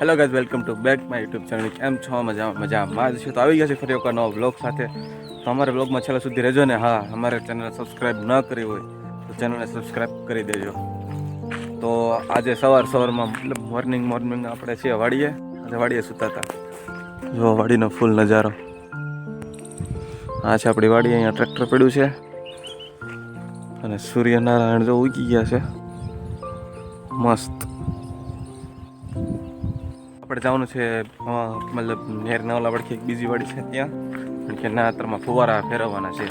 Hello guys welcome to back my YouTube channel કેમ છો? મજા મજામાં જ છે? તો આવી ગયા છે ફરી એકવાર નવો બ્લોગ સાથે. તો અમારા બ્લોગમાં છેલ્લા સુધી રહેજો ને. હા, અમારે ચેનલ સબસ્ક્રાઈબ ન કરી હોય, તો ચેનલને સબસ્ક્રાઈબ કરી દેજો. તો આજે સવાર સવારમાં, મતલબ મોર્નિંગ મોર્નિંગ આપણે છીએ વાડીએ. આજે વાડીએ સૂતા હતા. જો વાડીનો ફૂલ નજારો. આ છે આપણી વાડી, અહીંયા ટ્રેક્ટર પડ્યું છે. અને સૂર્યનારાયણ જો ઉગી ગયા છે. મસ્ત. આપણે જવાનું છે મતલબ નેર નવલા વડકે એક બીજી વાડી છે ત્યાં. કે ના, અત્યારમાં ફુવારા ફેરવવાના છે.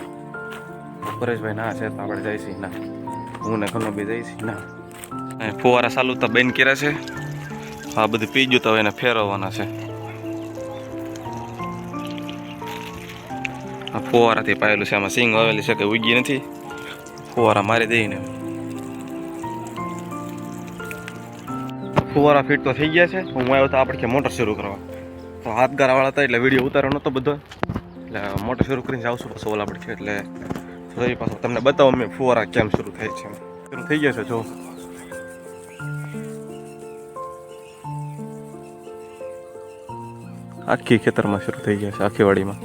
પરેશભાઈ ના છે, તો આપણે જઈશું ના, હું ને ઘણો બી જઈશ ના ફુવારા ચાલુ તો બેન કર્યા છે. આ બધું પી ગયું તો એને ફેરવવાના છે. આ ફુવારાથી પાયેલું છે. આમાં સિંગ વાવેલી છે કે ઉગી નથી. ફુવારા મારી દઈને ફુવારા ફીટ તો થઈ ગયા છે. હું આવ્યો તો આપણે કે મોટર શરૂ કરવા. તો હાથ ગારાવાળા હતા એટલે વીડિયો ઉતારવાનો નહોતો બધો. એટલે મોટર શરૂ કરીને આવશું પાછો ઓલા પડશે એટલે ફરી પાછો તમને બતાવો મેં ફુવારા કેમ શરૂ થાય છે. શરૂ થઈ ગયા છે, જો. આખી ખેતરમાં શરૂ થઈ ગયા છે, આખી વાડીમાં.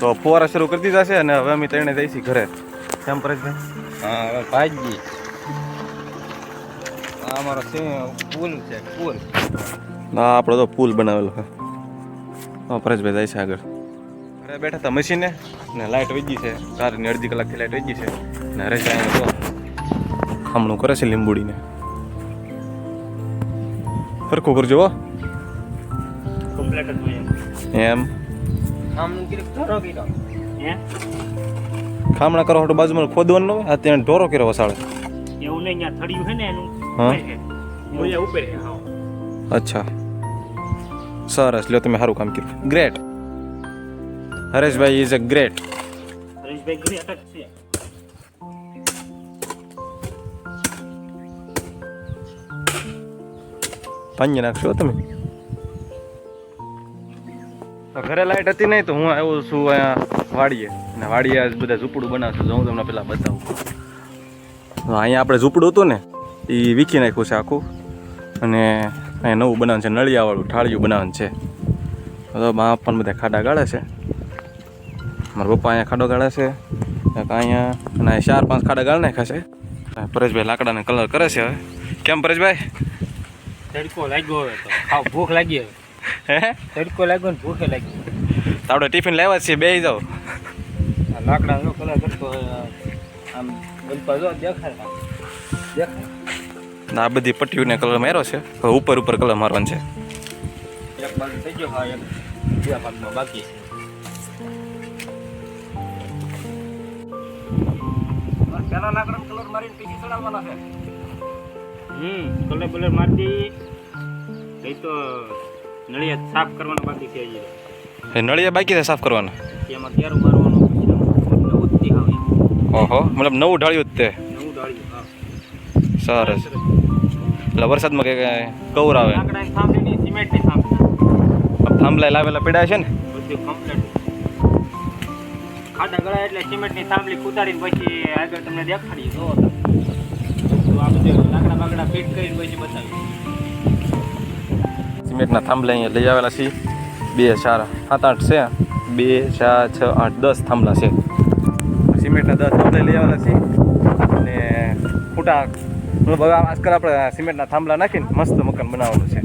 તો ફુવારા શરૂ કરી દીધા છે અને હવે અમે ત્રણે જઈશું ઘરે. કેમ પરેશભાઈ હા હવે ભાજી આ અમારો પુલ છે પુલ. ના આપણો તો પુલ બનાવેલો છે. હા પરેશભાઈ જાય છે આગળ. ઘરે બેઠા હતા મશીને ને લાઇટ વહી ગઈ છે. ચારની અડધી કલાકથી લાઇટ વહી ગઈ છે. ને હરેશભાઈ અહીંયા તો. ખામણું કરે છે લીંબુડીને. સરખું કરજો એમ. આમ ધરો કીધો. હે? ખામણા કરો તો બાજુમાં ખોદવાનું હોય? આ ત્યાં ઢોરો કર્યો વસાડે. એવું નહીં ત્યાં થડિયું છે ને એનું? હા. ઉપર અચ્છા. સરસ. લ્યો તમે સારું કામ કર્યું. Great Hareshbhai is a great Hareshbhai great છે? પાંજ નાખશો તમે? ઘરે લાઈટ હતી નહીં તો હું આવ્યો છું અહીંયા વાડીએ. અને વાડીએ બધા ઝૂંપડું બનાવશું. તો હું તમને પેલા બતાવું. અહીંયા આપણે ઝૂંપડું હતું ને, એ વીખી નાખ્યું છે આખું. અને અહીંયા નવું બનાવવાનું છે, નળિયાવાળું ઠાળિયું બનાવવાનું છે. તો બા પણ બધા ખાડા ગાળે છે. મારા પપ્પા અહીંયા ખાડો ગાળે છે. અહીંયા, અને ચાર પાંચ ખાડા ગાળ નાખ્યા છે. પરેશભાઈ લાકડાને કલર કરે છે હવે. કેમ પરેશભાઈ? તડકો લાગ્યો હવે તો. ભૂખ લાગી હવે. હે? તડકો લાગ્યો ને ભૂખે લાગી તો આપણે ટિફિન લેવા છીએ બે જાવ લાકડા લાકડાનો કલર કરતો આમ બનપા જો દેખાય દેખાય. ના આ બધી પટ્ટીઓને કલર માર્યો છે. હવે ઉપર ઉપર કલર મારવાનો છે. એક બાજુ થઈ ગયો હા એક બીજા ભાગમાં બાકી છે. પેલા લાકડા કલર મારીને પીછી ચડાવવાના છે. હમ કલર બલર મારી દઈએ તો નળિયા સાફ કરવાનો બાકી છે હજી. એ નળિયા બાકી છે સાફ કરવાના? એમાં ક્યારું મારવાનું. ઓહો મતલબ નવું ઢાળ્યું જ તે? નવું ઢાળ્યું હા. સરસ. એટલે વરસાદમાં કે કવર આવે? થાંભલી લાવેલા પીડા છે ને? બધું કમ્પ્લીટ ખાડા ગળા એટલે સિમેન્ટની થાંભલી કુતાડીને પછી આગળ તમને દેખાડી જો તો આ બધું લાકડા બાકડા ફિટ કરીને પછી બતાવી સિમેન્ટના થાંભલા અહીંયા લઈ આવેલા છે બે, ચાર, સાત, આઠ છે. બે, ચાર, છ, આઠ, દસ થાંભલા છે. સિમેન્ટના દસ થાંભલા લઈ આવેલા છે અને ફૂટા, મતલબ હવે આજકાલ આપણે સિમેન્ટના થાંભલા નાખીને મસ્ત મકાન બનાવવાનું છે.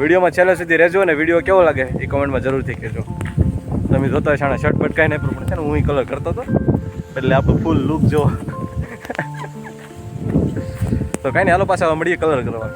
વિડીયોમાં છેલ્લે સુધી રહેજો અને વીડિયો કેવો લાગે એ કમેન્ટમાં જરૂરથી કહેજો. તમે જોતા હશો શર્ટ બટ કાંઈ નહીં, પણ છે ને હું કલર કરતો હતો. એટલે આપણું ફૂલ લુક જો તો કાંઈ નહીં, હાલો પાછા મળીએ કલર કરવા.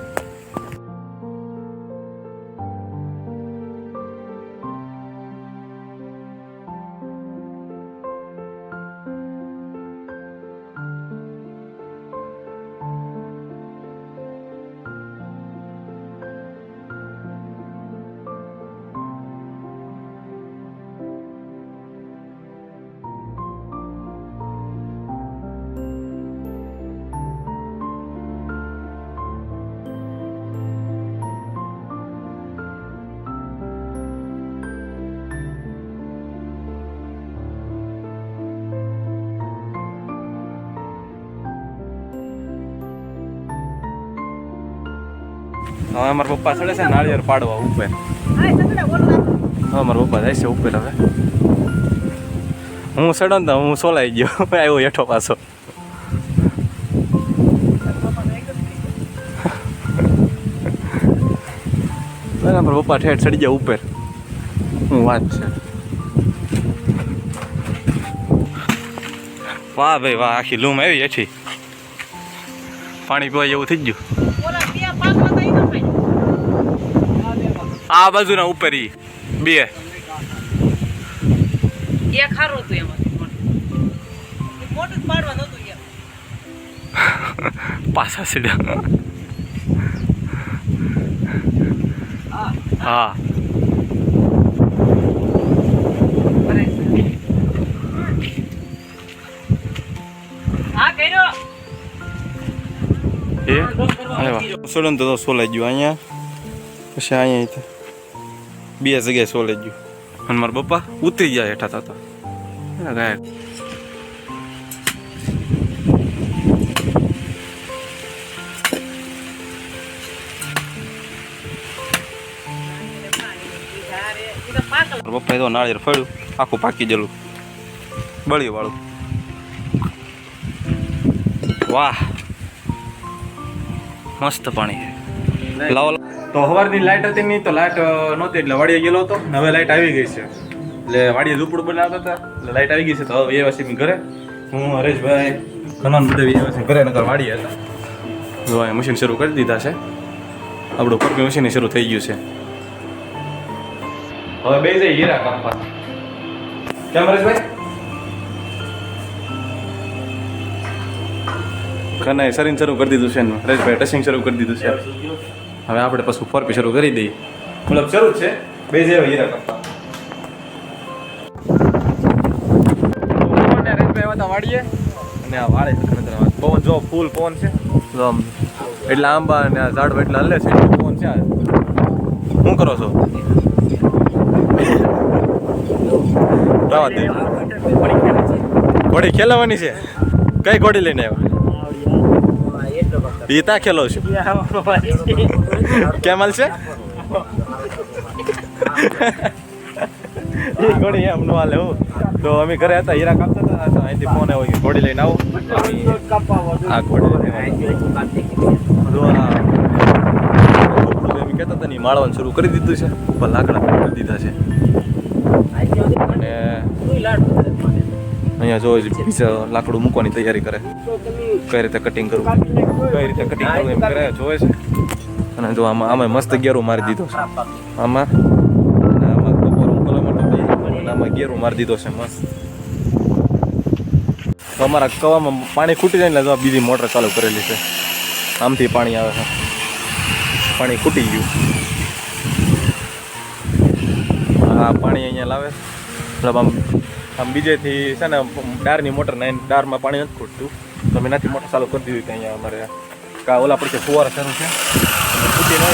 હવે અમારા પપ્પા ચડે છે નાળિયેર પાડવા ઉપર. હવે મારા પપ્પા જાય છે ઉપર હવે. હું ચડો ને હું સોલાઈ ગયો. આવ્યો હેઠો પાછો. મારા પપ્પા ઠેઠ ચડી ગયા ઉપર. હું વાત છે. વાહ ભાઈ, વાહ, આખી લૂમ આવી એઠી પાણી પીવા જેવું થઈ ગયું. આ બાજુના ઉપર. ઈ બે હતું મોટું. પાછા સીધા. હા. હા કર્યો. સોલન તો સોલાઈ ગયું અહીંયા. પછી અહીંયા બે જગ્યાએ સોલે ગયું. અને મારા પપ્પા ઉતરી ગયા હેઠા થતા પાકલ પપ્પાએ તો નાળિયેર ફળ્યું આખું પાકી ગયેલું. બળી વાળું વાહ. મસ્ત પાણી લાવો તો સવારની લાઇટ હતી નહીં તો લાઇટ નહોતી એટલે વાડીએ ગયેલો હતો. હવે લાઇટ આવી ગઈ છે. એટલે વાડીએ ઝૂંપડું બનાવતા હતા. એટલે લાઇટ આવી ગઈ છે તો હવે એ વર્ષે ઘરે. હું, હરેશભાઈ ઘણા બધા એ ઘરે નગર વાડીએ હતા. જો મશીન શરૂ કરી દીધા છે. આપણું પરમી મશીન શરૂ થઈ ગયું છે. હવે બે જઈ હીરા કાપવા. કેમ હરેશભાઈ? કનાએ સરીન શરૂ કરી દીધું છે હરેશભાઈ ટસિંગ શરૂ કરી દીધું છે. હવે આપણે પછી ફરપી શરૂ કરી દઈએ. મતલબ શરૂ છે. બે જેવા હીરા કપ્પા વાડીએ અને આ વાળે પવન જો ફૂલ પવન છે. એટલા આંબા અને આ ઝાડવા એટલા હલે છે. પવન છે શું કરો છો. ઘોડી ખેલાવાની છે? કઈ ઘોડી લઈને આવ્યા? એ ખેલો છું? કેમ હાલ છે? એ ઘોડી એમ નો હાલે હું. તો અમે ઘરે હતા હીરા કાપતા હતા તો અહીંથી ફોન આવ્યો કે ઘોડી લઈને આવો. આ ઘોડી એમ કહેતા હતા ને માળવાનું શરૂ કરી દીધું છે ઉપર લાકડા કરી દીધા છે. અને અહીંયા જો બીજા લાકડું મૂકવાની તૈયારી કરે. કઈ રીતે કટિંગ કરવું? કઈ રીતે કટિંગ કરવું એમ કરે, જોવે છે. અને જો આમાં આમાં મસ્ત ગેરું મારી દીધો છે. આમાં આમાં બપોર ઉકળવા માટે આમાં ગેરું મારી દીધો છે, મસ્ત. તો અમારા કવામાં પાણી ખૂટી જાય એટલે બીજી મોટર ચાલુ કરેલી છે. આમથી પાણી આવે છે. પાણી ખૂટી ગયું. હા પાણી અહીંયા લાવે મતલબ આમ આમ બીજેથી છે ને ડારની મોટર નાઈને ડારમાં પાણી નથી ખૂટતું. તો મેં નાથી મોટર ચાલુ કરી દીધી હતી અહીંયા અમારે કા ઓલા પડશે ફુવારા શરૂ છે. ફૂટી ન